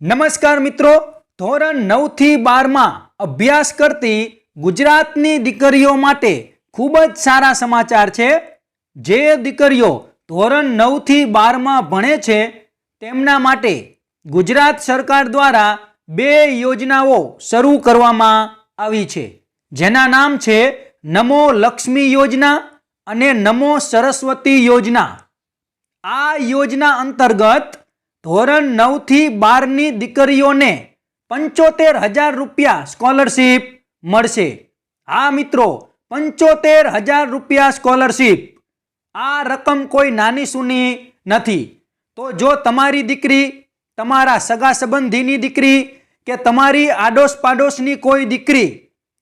નમસ્કાર મિત્રો, ધોરણ નવથી બારમાં અભ્યાસ કરતી ગુજરાતની દીકરીઓ માટે ખૂબ જ સારા સમાચાર છે. જે દીકરીઓ ધોરણ નવથી બારમાં ભણે છે, તેમના માટે ગુજરાત સરકાર દ્વારા બે યોજનાઓ શરૂ કરવામાં આવી છે. જેના નામ છે નમો લક્ષ્મી યોજના અને નમો સરસ્વતી યોજના. આ યોજના અંતર્ગત ધોરણ નવથી બારની દીકરીઓને પંચોતેર હજાર રૂપિયા સ્કોલરશીપ મળશે. આ મિત્રો, પંચોતેર હજાર રૂપિયા સ્કોલરશીપ. આ રકમ કોઈ નાની સૂની નથી. તો જો તમારી દીકરી, તમારા સગા સંબંધીની દીકરી કે તમારી આડોશ પાડોશની કોઈ દીકરી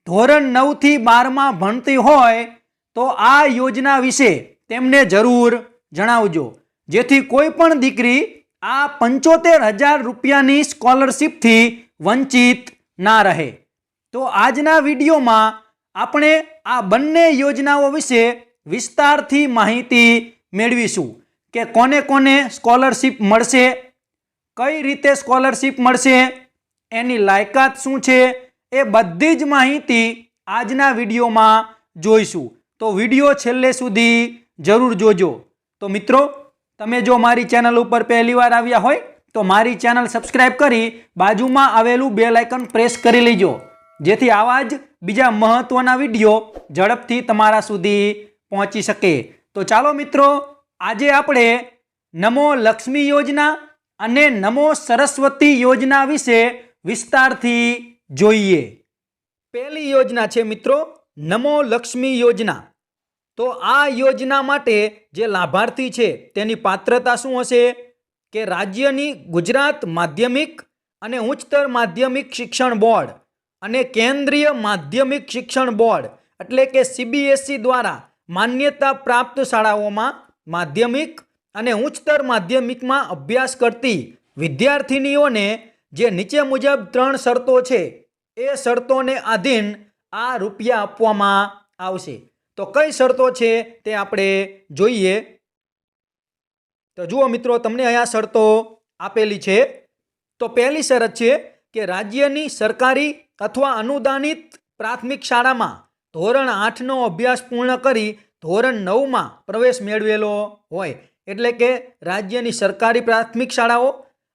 ધોરણ નવથી બારમાં ભણતી હોય, તો આ યોજના વિશે તેમને જરૂર જણાવજો. જેથી કોઈ પણ દીકરી આ પંચોતેર હજાર રૂપિયાની સ્કોલરશીપથી વંચિત ના રહે. તો આજના વિડીયોમાં આપણે આ બંને યોજનાઓ વિશે વિસ્તારથી માહિતી મેળવીશું કે કોને કોને સ્કોલરશીપ મળશે, કઈ રીતે સ્કોલરશીપ મળશે, એની લાયકાત શું છે, એ બધી જ માહિતી આજના વિડીયોમાં જોઈશું. તો વીડિયો છેલ્લે સુધી જરૂર જોજો. તો મિત્રો તમે જો મારી ચેનલ ઉપર પહેલી વાર આવ્યા હોય, તો મારી ચેનલ સબસ્ક્રાઇબ કરી બાજુમાં આવેલું બે લાઇકન પ્રેસ કરી લેજો. જેથી આવા જ બીજા મહત્વના વીડિયો ઝડપથી તમારા સુધી પહોંચી શકે. તો ચાલો મિત્રો, આજે આપણે નમો લક્ષ્મી યોજના અને નમો સરસ્વતી યોજના વિશે વિસ્તારથી જોઈએ. પહેલી યોજના છે મિત્રો, નમો લક્ષ્મી યોજના. તો આ યોજના માટે જે લાભાર્થી છે, તેની પાત્રતા શું હશે? કે રાજ્યની ગુજરાત માધ્યમિક અને ઉચ્ચતર માધ્યમિક શિક્ષણ બોર્ડ અને કેન્દ્રીય માધ્યમિક શિક્ષણ બોર્ડ, એટલે કે સીબીએસઈ દ્વારા માન્યતા પ્રાપ્ત શાળાઓમાં માધ્યમિક અને ઉચ્ચતર માધ્યમિકમાં અભ્યાસ કરતી વિદ્યાર્થિનીઓને જે નીચે મુજબ ત્રણ શરતો છે, એ શરતોને આધીન આ રૂપિયા આપવામાં આવશે. તો કઈ શરતો છે તે આપણે જોઈએ? તો જુઓ મિત્રો, તમને અહીંયા શરતો આપેલી છે. તો પહેલી શરત છે કે રાજ્યની સરકારી અથવા અનુદાનિત પ્રાથમિક શાળામાં ધોરણ આઠનો અભ્યાસ પૂર્ણ કરી ધોરણ નવમાં પ્રવેશ મેળવેલો હોય. એટલે કે રાજ્યની સરકારી પ્રાથમિક શાળાઓ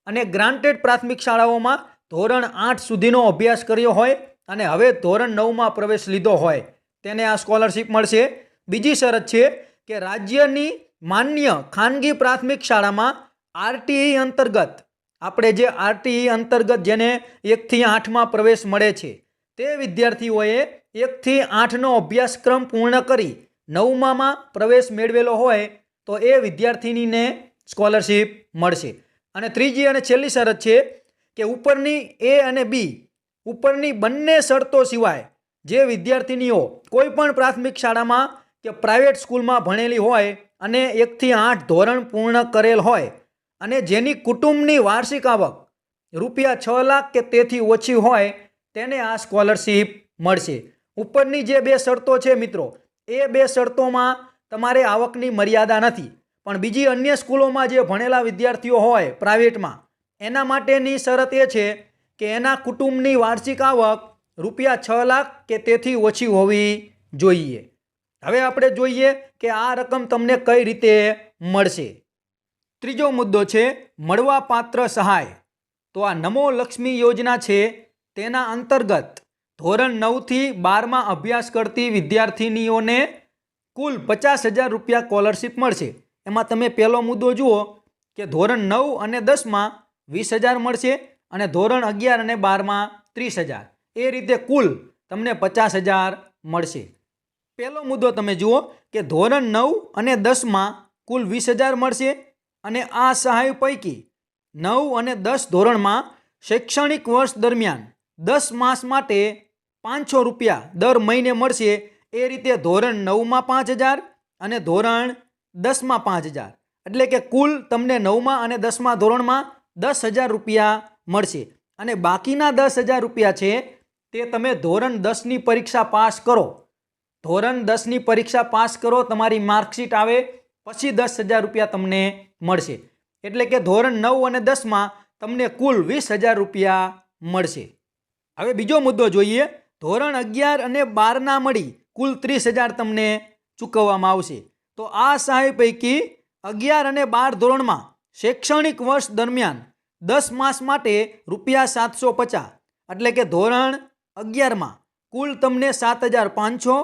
અને ગ્રાન્ટેડ પ્રાથમિક શાળાઓમાં ધોરણ આઠ સુધીનો અભ્યાસ કર્યો હોય અને હવે ધોરણ નવમાં પ્રવેશ લીધો હોય. તેને આ સ્કોલરશીપ મળશે. બીજી શરત છે કે રાજ્યની માન્ય ખાનગી પ્રાથમિક શાળામાં આરટીઈ અંતર્ગત, આપણે જે આરટીઈ અંતર્ગત જેને એકથી આઠમાં પ્રવેશ મળે છે, તે વિદ્યાર્થીઓએ એકથી આઠનો અભ્યાસક્રમ પૂર્ણ કરી નવમામાં પ્રવેશ મેળવેલો હોય તો એ વિદ્યાર્થીનીને સ્કોલરશીપ મળશે. અને ત્રીજી અને છેલ્લી શરત છે કે ઉપરની એ અને બી, ઉપરની બંને શરતો સિવાય જે વિદ્યાર્થીનીઓ કોઈપણ પ્રાથમિક શાળામાં કે પ્રાઇવેટ સ્કૂલમાં ભણેલી હોય અને એકથી આઠ ધોરણ પૂર્ણ કરેલ હોય અને જેની કુટુંબની વાર્ષિક આવક રૂપિયા છ લાખ કે તેથી ઓછી હોય, તેને આ સ્કોલરશીપ મળશે. ઉપરની જે બે શરતો છે મિત્રો, એ બે શરતોમાં તમારે આવકની મર્યાદા નથી. પણ બીજી અન્ય સ્કૂલોમાં જે ભણેલા વિદ્યાર્થીઓ હોય પ્રાઇવેટમાં, એના માટેની શરત એ છે કે એના કુટુંબની વાર્ષિક આવક રૂપિયા છ લાખ કે તેથી ઓછી હોવી જોઈએ. હવે આપણે જોઈએ કે આ રકમ તમને કઈ રીતે મળશે. ત્રીજો મુદ્દો છે મળવાપાત્ર સહાય. તો આ નમો લક્ષ્મી યોજના છે તેના અંતર્ગત ધોરણ નવથી બારમાં અભ્યાસ કરતી વિદ્યાર્થિનીઓને કુલ પચાસ હજાર રૂપિયા સ્કોલરશીપ મળશે. એમાં તમે પહેલો મુદ્દો જુઓ કે ધોરણ નવ અને દસમાં વીસ હજાર મળશે અને ધોરણ અગિયાર અને બારમાં ત્રીસ હજાર. એ રીતે કુલ તમને પચાસ હજાર મળશે. પહેલો મુદ્દો તમે જુઓ કે ધોરણ નવ અને દસમાં કુલ વીસ હજાર મળશે અને આ સહાય પૈકી નવ અને દસ ધોરણમાં શૈક્ષણિક વર્ષ દરમિયાન દસ માસ માટે પાંચસો રૂપિયા દર મહિને મળશે. એ રીતે ધોરણ નવમાં પાંચ હજાર અને ધોરણ દસમાં પાંચ હજાર. એટલે કે કુલ તમને નવમાં અને દસમા ધોરણમાં દસ હજાર રૂપિયા મળશે. અને બાકીના દસ હજાર રૂપિયા છે તે તમે ધોરણ દસની પરીક્ષા પાસ કરો. ધોરણ દસની પરીક્ષા પાસ કરો, તમારી માર્કશીટ આવે, પછી દસ હજાર રૂપિયા તમને મળશે. એટલે કે ધોરણ નવ અને દસમાં તમને કુલ વીસ હજાર રૂપિયા મળશે. હવે બીજો મુદ્દો જોઈએ. ધોરણ અગિયાર અને બારના મળી કુલ ત્રીસ હજાર તમને ચૂકવવામાં આવશે. તો આ સહાય પૈકી અગિયાર અને બાર ધોરણમાં શૈક્ષણિક વર્ષ દરમિયાન દસ માસ માટે રૂપિયા સાતસો પચાસ. એટલે કે ધોરણ અગિયારમાં કુલ તમને સાત હજાર પાંચસો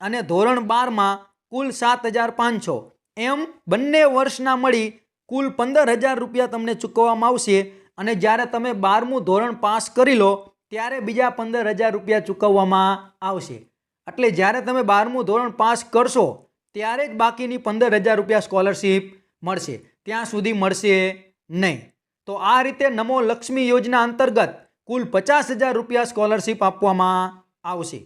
અને ધોરણ બારમાં કુલ સાત હજાર પાંચસો. એમ બંને વર્ષના મળી કુલ પંદર હજાર રૂપિયા તમને ચૂકવવામાં આવશે અને જ્યારે તમે બારમું ધોરણ પાસ કરી લો, ત્યારે બીજા પંદર હજાર રૂપિયા ચૂકવવામાં આવશે. એટલે જ્યારે તમે બારમું ધોરણ પાસ કરશો, ત્યારે જ બાકીની પંદર હજાર રૂપિયા સ્કોલરશીપ મળશે. ત્યાં સુધી મળશે નહીં. તો આ રીતે નમો લક્ષ્મી યોજના અંતર્ગત કુલ પચાસ હજાર રૂપિયા સ્કોલરશીપ આપવામાં આવશે.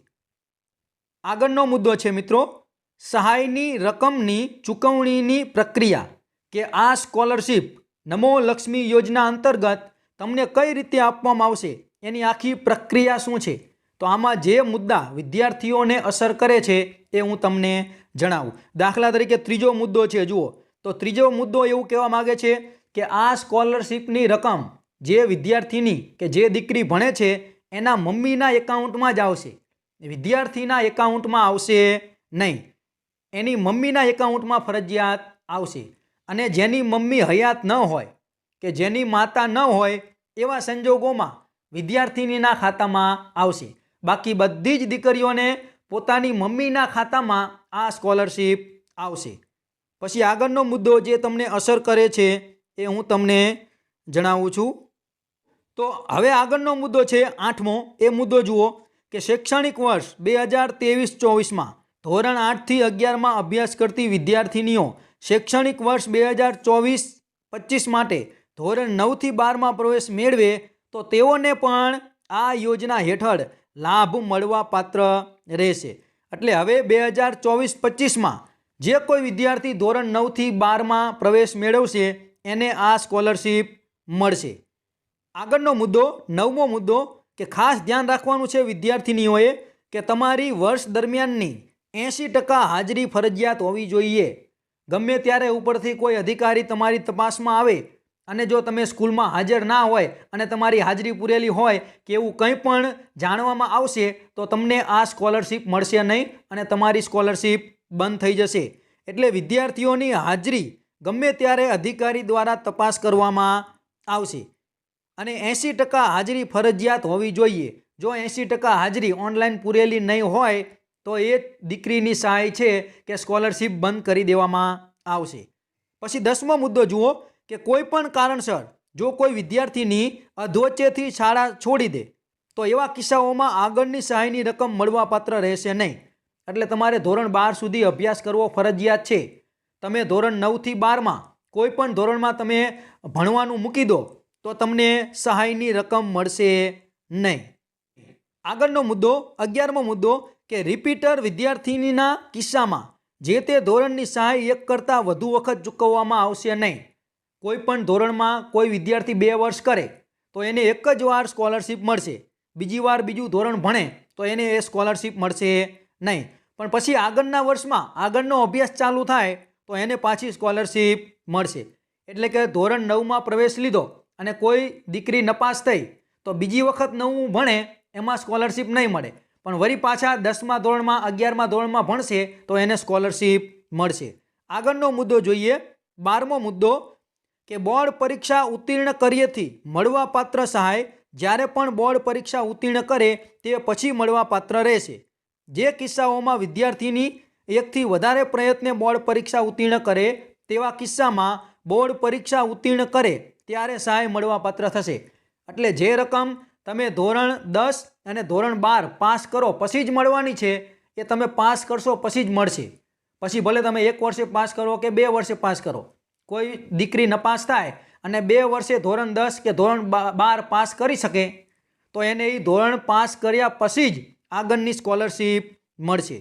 આગળનો મુદ્દો છે મિત્રો, સહાયની રકમની ચૂકવણીની પ્રક્રિયા કે આ સ્કોલરશીપ નમો લક્ષ્મી યોજના અંતર્ગત તમને કઈ રીતે આપવામાં આવશે, એની આખી પ્રક્રિયા શું છે? તો આમાં જે મુદ્દા વિદ્યાર્થીઓને અસર કરે છે એ હું તમને જણાવું. દાખલા તરીકે ત્રીજો મુદ્દો છે, જુઓ. તો ત્રીજો મુદ્દો એવું કહેવા માગે છે કે આ સ્કોલરશીપની રકમ જે વિદ્યાર્થીની કે જે દીકરી ભણે છે, એના મમ્મીના એકાઉન્ટમાં જ આવશે. વિદ્યાર્થીના એકાઉન્ટમાં આવશે નહીં. એની મમ્મીના એકાઉન્ટમાં ફરજિયાત આવશે. અને જેની મમ્મી હયાત ન હોય કે જેની માતા ન હોય, એવા સંજોગોમાં વિદ્યાર્થીનીના ખાતામાં આવશે. બાકી બધી જ દીકરીઓને પોતાની મમ્મીના ખાતામાં આ સ્કોલરશીપ આવશે. પછી આગળનો મુદ્દો જે તમને અસર કરે છે, એ હું તમને જણાવું છું. તો હવે આગળનો મુદ્દો છે આઠમો. એ મુદ્દો જુઓ કે શૈક્ષણિક વર્ષ બે હજાર ત્રેવીસ ચોવીસમાં ધોરણ આઠથી અગિયારમાં અભ્યાસ કરતી વિદ્યાર્થીનીઓ શૈક્ષણિક વર્ષ બે હજાર ચોવીસ પચીસ માટે ધોરણ નવથી બારમાં પ્રવેશ મેળવે તો તેઓને પણ આ યોજના હેઠળ લાભ મળવા પાત્ર રહેશે. એટલે હવે બે હજાર ચોવીસ પચીસમાં જે કોઈ વિદ્યાર્થી ધોરણ નવથી બારમાં પ્રવેશ મેળવશે એને આ સ્કોલરશીપ મળશે. આગળનો મુદ્દો, નવમો મુદ્દો કે ખાસ ધ્યાન રાખવાનું છે વિદ્યાર્થીનીઓએ કે તમારી વર્ષ દરમિયાનની એંશી ટકા હાજરી ફરજિયાત હોવી જોઈએ. ગમે ત્યારે ઉપરથી કોઈ અધિકારી તમારી તપાસમાં આવે અને જો તમે સ્કૂલમાં હાજર ના હોય અને તમારી હાજરી પૂરેલી હોય કે એવું કંઈ પણ જાણવામાં આવશે, તો તમને આ સ્કોલરશીપ મળશે નહીં અને તમારી સ્કોલરશીપ બંધ થઈ જશે. એટલે વિદ્યાર્થીઓની હાજરી ગમે ત્યારે અધિકારી દ્વારા તપાસ કરવામાં આવશે. અને એંસી ટકા હાજરી ફરજિયાત હોવી જોઈએ. જો એંસી ટકા હાજરી ઓનલાઈન પૂરેલી નહીં હોય, તો એ દીકરીની સહાય છે કે સ્કોલરશીપ બંધ કરી દેવામાં આવશે. પછી દસમો મુદ્દો જુઓ કે કોઈ પણ કારણસર જો કોઈ વિદ્યાર્થીની અધોચેથી શાળા છોડી દે, તો એવા કિસ્સાઓમાં આગળની સહાયની રકમ મળવાપાત્ર રહેશે નહીં. એટલે તમારે ધોરણ બાર સુધી અભ્યાસ કરવો ફરજિયાત છે. તમે ધોરણ નવથી બારમાં કોઈ પણ ધોરણમાં તમે ભણવાનું મૂકી દો તો તમને સહાયની રકમ મળશે નહીં. આગળનો મુદ્દો, અગિયારમો મુદ્દો કે રિપીટર વિદ્યાર્થીનીના કિસ્સામાં જે તે ધોરણની સહાય એક કરતાં વધુ વખત ચૂકવવામાં આવશે નહીં. કોઈ પણ ધોરણમાં કોઈ વિદ્યાર્થી બે વર્ષ કરે, તો એને એક જ વાર સ્કોલરશીપ મળશે. બીજી વાર બીજું ધોરણ ભણે, તો એને એ સ્કોલરશીપ મળશે નહીં. પણ પછી આગળના વર્ષમાં આગળનો અભ્યાસ ચાલુ થાય, તો એને પાછી સ્કોલરશીપ મળશે. એટલે કે ધોરણ નવમાં પ્રવેશ લીધો અને કોઈ દીકરી નપાસ થઈ, તો બીજી વખત નવું ભણે, એમાં સ્કોલરશીપ નહીં મળે. પણ વળી પાછા દસમા ધોરણમાં, અગિયારમા ધોરણમાં ભણશે, તો એને સ્કોલરશીપ મળશે. આગળનો મુદ્દો જોઈએ. બારમો મુદ્દો, કે બોર્ડ પરીક્ષા ઉત્તીર્ણ કરીએથી મળવાપાત્ર સહાય, જ્યારે પણ બોર્ડ પરીક્ષા ઉત્તીર્ણ કરે, તે પછી મળવાપાત્ર રહેશે. જે કિસ્સાઓમાં વિદ્યાર્થીની એકથી વધારે પ્રયત્ને બોર્ડ પરીક્ષા ઉત્તીર્ણ કરે, તેવા કિસ્સામાં બોર્ડ પરીક્ષા ઉત્તીર્ણ કરે ત્યારે સહાય મળવાપાત્ર થશે. એટલે જે રકમ તમે ધોરણ દસ અને ધોરણ બાર પાસ કરો પછી જ મળવાની છે. એ તમે પાસ કરશો પછી જ મળશે. પછી ભલે તમે એક વર્ષે પાસ કરો કે બે વર્ષે પાસ કરો. કોઈ દીકરી નપાસ થાય અને બે વર્ષે ધોરણ દસ કે ધોરણ બાર પાસ કરી શકે, તો એને એ ધોરણ પાસ કર્યા પછી જ આગળની સ્કોલરશીપ મળશે.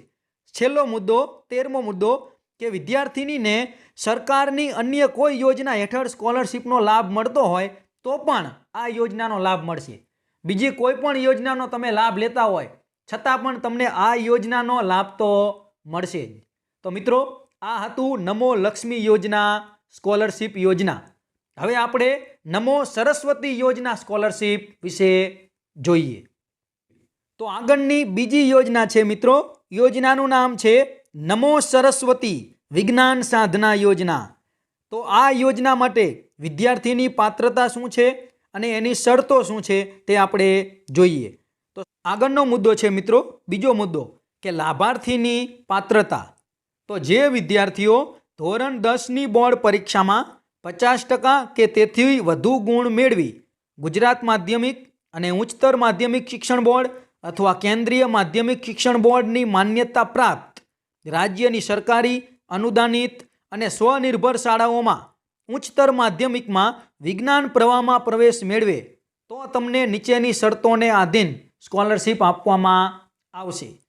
છેલ્લો મુદ્દો, તેરમો મુદ્દો કે વિદ્યાર્થીનીને સરકારની અન્ય કોઈ યોજના હેઠળ સ્કોલરશીપનો લાભ મળતો હોય તો પણ આ યોજનાનો લાભ મળશે. બીજી કોઈ પણ યોજનાનો તમે લાભ લેતા હોય, છતાં પણ તમને આ યોજનાનો લાભ તો મળશે જ. તો મિત્રો, આ હતું નમો લક્ષ્મી યોજના સ્કોલરશીપ યોજના. હવે આપણે નમો સરસ્વતી યોજના સ્કોલરશીપ વિશે જોઈએ. તો આગળની બીજી યોજના છે મિત્રો, યોજનાનું નામ છે નમો સરસ્વતી વિજ્ઞાન સાધના યોજના. તો આ યોજના માટે વિદ્યાર્થીની પાત્રતા શું છે અને એની શરતો શું છે તે આપણે જોઈએ. તો આગળનો મુદ્દો છે મિત્રો, બીજો મુદ્દો કે લાભાર્થીની પાત્રતા. તો જે વિદ્યાર્થીઓ ધોરણ દસની બોર્ડ પરીક્ષામાં પચાસ ટકા કે તેથી વધુ ગુણ મેળવી ગુજરાત માધ્યમિક અને ઉચ્ચતર માધ્યમિક શિક્ષણ બોર્ડ અથવા કેન્દ્રીય માધ્યમિક શિક્ષણ બોર્ડની માન્યતા પ્રાપ્ત રાજ્યની સરકારી, અનુદાનિત અને સ્વનિર્ભર શાળાઓમાં ઉચ્ચતર માધ્યમિકમાં વિજ્ઞાન પ્રવાહમાં પ્રવેશ મેળવે, તો તમને નીચેની શરતોને આધીન સ્કોલરશીપ આપવામાં આવશે.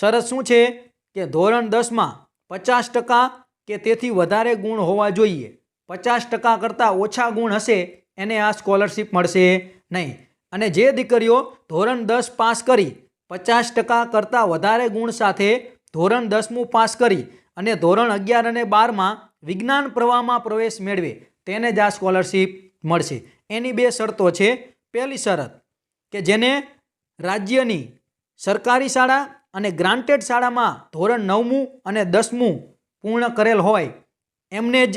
શરત શું છે? કે ધોરણ દસમાં પચાસ ટકા કે તેથી વધારે ગુણ હોવા જોઈએ. પચાસ ટકા કરતાં ઓછા ગુણ હશે, એને આ સ્કોલરશીપ મળશે નહીં. અને જે દીકરીઓ ધોરણ દસ પાસ કરી પચાસ ટકા કરતાં વધારે ગુણ સાથે ધોરણ દસમું પાસ કરી અને ધોરણ અગિયાર અને બારમાં વિજ્ઞાન પ્રવાહમાં પ્રવેશ મેળવે, તેને જ આ સ્કોલરશીપ મળશે. એની બે શરતો છે. પહેલી શરત કે જેને રાજ્યની સરકારી શાળા અને ગ્રાન્ટેડ શાળામાં ધોરણ નવમું અને દસમું પૂર્ણ કરેલ હોય, એમને જ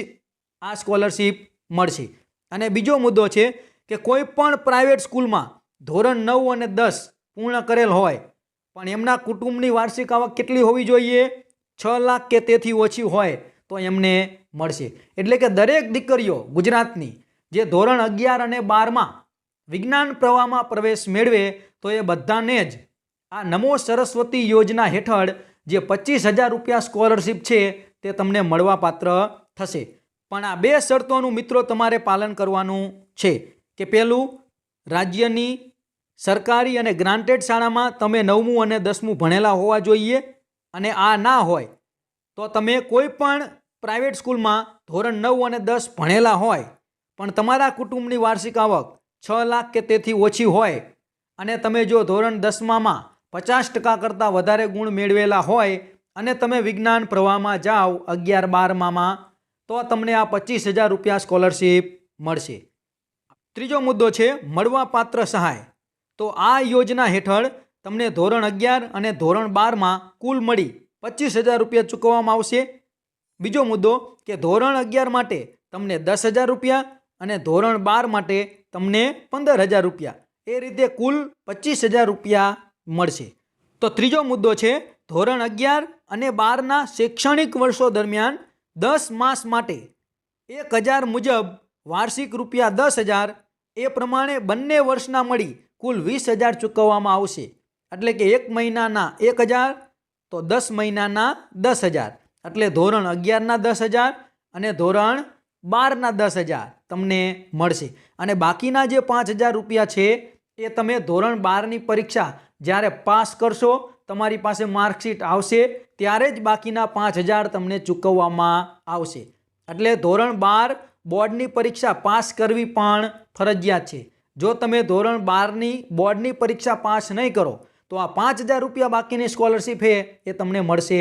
આ સ્કોલરશીપ મળશે. અને બીજો મુદ્દો છે કે કોઈ પણ પ્રાઇવેટ સ્કૂલમાં ધોરણ નવ અને દસ પૂર્ણ કરેલ હોય પણ એમના કુટુંબની વાર્ષિક આવક કેટલી હોવી જોઈએ? છ લાખ કે તેથી ઓછી હોય તો એમને મળશે. એટલે કે દરેક દીકરીઓ ગુજરાતની જે ધોરણ અગિયાર અને બારમાં વિજ્ઞાન પ્રવાહમાં પ્રવેશ મેળવે તો એ બધાને જ આ નમો સરસ્વતી યોજના હેઠળ જે પચીસ હજાર રૂપિયા સ્કોલરશીપ છે તે તમને મળવાપાત્ર થશે. પણ આ બે શરતોનું મિત્રો તમારે પાલન કરવાનું છે કે પહેલું રાજ્યની સરકારી અને ગ્રાન્ટેડ શાળામાં તમે નવમું અને દસમું ભણેલા હોવા જોઈએ અને આ ના હોય તો તમે કોઈ પણ પ્રાઇવેટ સ્કૂલમાં ધોરણ નવ અને દસ ભણેલા હોય, પણ તમારા કુટુંબની વાર્ષિક આવક છ લાખ કે તેથી ઓછી હોય અને તમે જો ધોરણ દસમામાં પચાસ ટકા કરતાં વધારે ગુણ મેળવેલા હોય અને તમે વિજ્ઞાન પ્રવાહમાં જાઓ અગિયાર બારમામાં, તો તમને આ પચીસ હજાર રૂપિયા સ્કોલરશીપ મળશે. ત્રીજો મુદ્દો છે, મળવાપાત્ર સહાય. તો આ યોજના હેઠળ તમને ધોરણ અગિયાર અને ધોરણ બારમાં કુલ મળી પચીસ હજાર રૂપિયા ચૂકવવામાં આવશે. બીજો મુદ્દો કે ધોરણ અગિયાર માટે તમને દસ હજાર રૂપિયા અને ધોરણ બાર માટે તમને પંદર હજાર રૂપિયા. એ રીતે કુલ પચીસ હજાર રૂપિયા મળશે. તો ત્રીજો મુદ્દો છે ધોરણ અગિયાર અને બારના શૈક્ષણિક વર્ષો દરમિયાન દસ માસ માટે એક હજાર મુજબ વાર્ષિક રૂપિયા દસ હજાર એ પ્રમાણે બંને વર્ષના મળી કુલ વીસ હજાર ચૂકવવામાં આવશે. એટલે કે એક મહિનાના એક હજાર, તો દસ મહિનાના દસ હજાર. એટલે ધોરણ અગિયારના દસ હજાર અને ધોરણ બારના દસ હજાર તમને મળશે. અને બાકીના જે પાંચ હજાર રૂપિયા છે, એ તમે ધોરણ બારની પરીક્ષા જ્યારે પાસ કરશો, તમારી પાસે માર્કશીટ આવશે, ત્યારે જ બાકીના પાંચ હજાર તમને ચૂકવવામાં આવશે. એટલે ધોરણ બાર બોર્ડની પરીક્ષા પાસ કરવી પણ ફરજિયાત છે. જો તમે ધોરણ બારની બોર્ડની પરીક્ષા પાસ નહીં કરો, તો આ પાંચ હજાર રૂપિયા બાકીની સ્કોલરશીપ હે, એ તમને મળશે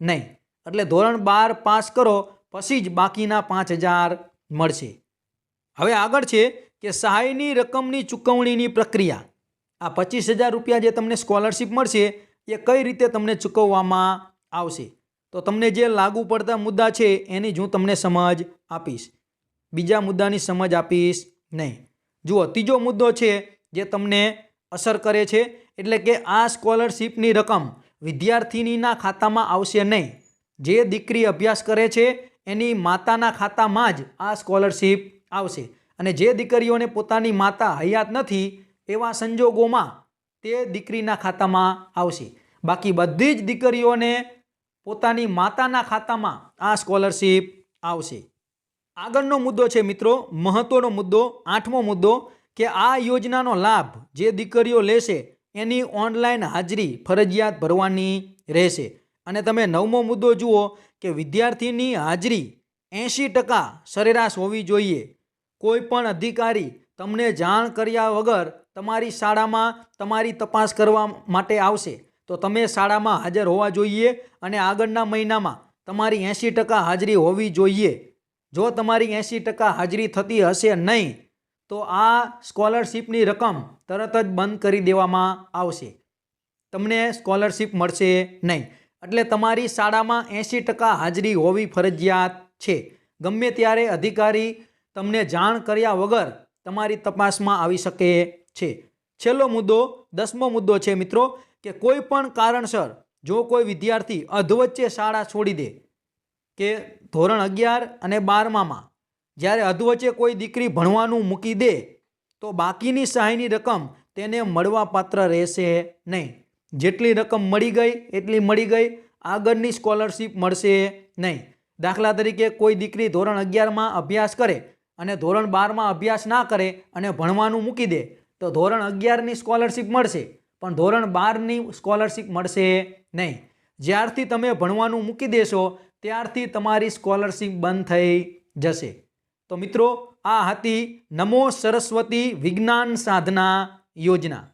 નહીં. એટલે ધોરણ બાર પાસ કરો, પછી જ બાકીના પાંચ હજાર મળશે. હવે આગળ છે કે સહાયની રકમની ચૂકવણીની પ્રક્રિયા. આ પચીસ હજાર રૂપિયા જે તમને સ્કોલરશીપ મળશે, એ કઈ રીતે તમને ચૂકવવામાં આવશે? તો તમને જે લાગુ પડતા મુદ્દા છે, એની જ હું તમને સમજ આપીશ. બીજા મુદ્દાની સમજ આપીશ નહીં. જુઓ, ત્રીજો મુદ્દો છે જે તમને અસર કરે છે, એટલે કે આ સ્કોલરશીપની રકમ વિદ્યાર્થિનીના ખાતામાં આવશે નહીં. જે દીકરી અભ્યાસ કરે છે, એની માતાના ખાતામાં જ આ સ્કોલરશીપ આવશે. અને જે દીકરીઓને પોતાની માતા હયાત નથી, એવા સંજોગોમાં તે દીકરીના ખાતામાં આવશે. બાકી બધી જ દીકરીઓને પોતાની માતાના ખાતામાં આ સ્કોલરશીપ આવશે. આગળનો મુદ્દો છે મિત્રો, મહત્વનો મુદ્દો, આઠમો મુદ્દો કે આ યોજનાનો લાભ જે દીકરીઓ લેશે એની ઓનલાઈન હાજરી ફરજિયાત ભરવાની રહેશે. અને તમે નવમો મુદ્દો જુઓ કે વિદ્યાર્થીની હાજરી એંશી ટકા સરેરાશ હોવી જોઈએ. કોઈ પણ અધિકારી તમને જાણ કર્યા વગર તમારી શાળામાં તમારી તપાસ કરવા માટે આવશે. તો તમે શાળામાં હાજર હોવા જોઈએ અને આગળના મહિનામાં તમારી એંશી ટકા હાજરી હોવી જોઈએ. જો તમારી એંસી ટકા હાજરી થતી હશે નહીં, તો આ સ્કોલરશીપની રકમ તરત જ બંધ કરી દેવામાં આવશે. તમને સ્કોલરશીપ મળશે નહીં. એટલે તમારી શાળામાં એંસી ટકા હાજરી હોવી ફરજિયાત છે. ગમે ત્યારે અધિકારી તમને જાણ કર્યા વગર તમારી તપાસમાં આવી શકે છે. છેલ્લો મુદ્દો, દસમો મુદ્દો છે મિત્રો, કે કોઈ પણ કારણસર જો કોઈ વિદ્યાર્થી અધવચ્ચે શાળા છોડી દે, કે ધોરણ અગિયાર અને બારમામાં. જ્યારે અધવચ્ચે કોઈ દીકરી ભણવાનું મૂકી દે, તો બાકીની સહાયની રકમ તેને મળવાપાત્ર રહેશે નહીં. જેટલી રકમ મળી ગઈ, એટલી મળી ગઈ. આગળની સ્કોલરશીપ મળશે નહીં. દાખલા તરીકે કોઈ દીકરી ધોરણ અગિયારમાં અભ્યાસ કરે અને ધોરણ બારમાં અભ્યાસ ના કરે અને ભણવાનું મૂકી દે, તો ધોરણ અગિયારની સ્કોલરશીપ મળશે. પણ ધોરણ બારની સ્કોલરશીપ મળશે નહીં. જ્યારથી તમે ભણવાનું મૂકી દેશો ત્યારથી તમારી સ્કોલરશીપ બંધ થઈ જશે. તો મિત્રો, આ હતી નમો સરસ્વતી વિજ્ઞાન સાધના યોજના.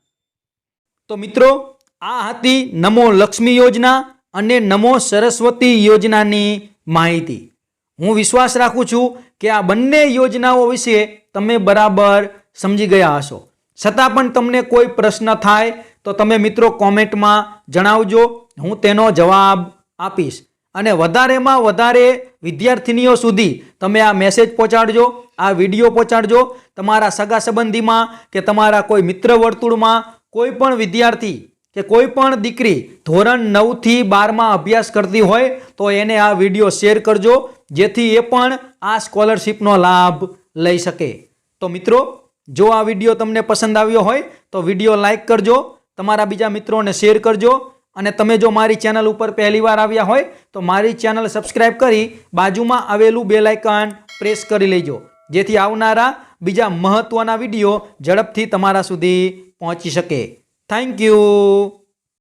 તો મિત્રો, આ હતી નમો લક્ષ્મી યોજના અને નમો સરસ્વતી યોજનાની માહિતી. હું વિશ્વાસ રાખું છું કે આ બંને યોજનાઓ વિશે તમે બરાબર સમજી ગયા હશો. છતાં પણ તમને કોઈ પ્રશ્ન થાય તો તમે મિત્રો કોમેન્ટમાં જણાવજો. હું તેનો જવાબ આપીશ. અને વધારેમાં વધારે વિદ્યાર્થીનીઓ સુધી તમે આ મેસેજ પહોંચાડજો, આ વીડિયો પહોંચાડજો. તમારા સગા સંબંધીમાં કે તમારા કોઈ મિત્ર વર્તુળમાં કોઈ પણ વિદ્યાર્થી કે કોઈ પણ દીકરી ધોરણ નવથી બારમાં અભ્યાસ કરતી હોય તો એને આ વીડિયો શેર કરજો, જેથી એ પણ આ સ્કોલરશીપનો લાભ લઈ શકે. તો મિત્રો, જો આ વીડિયો તમને પસંદ આવ્યો હોય તો વીડિયો લાઇક કરજો, તમારા બીજા મિત્રોને શેર કરજો અને તમે જો મારી ચેનલ ઉપર પહેલીવાર આવ્યા હોય, તો મારી ચેનલ સબસ્ક્રાઈબ કરી બાજુમાં આવેલું બેલ આઇકન પ્રેસ કરી લેજો. જેથી આવનારા બીજા મહત્ત્વના વીડિયો ઝડપથી તમારા સુધી પહોંચી શકે. Thank you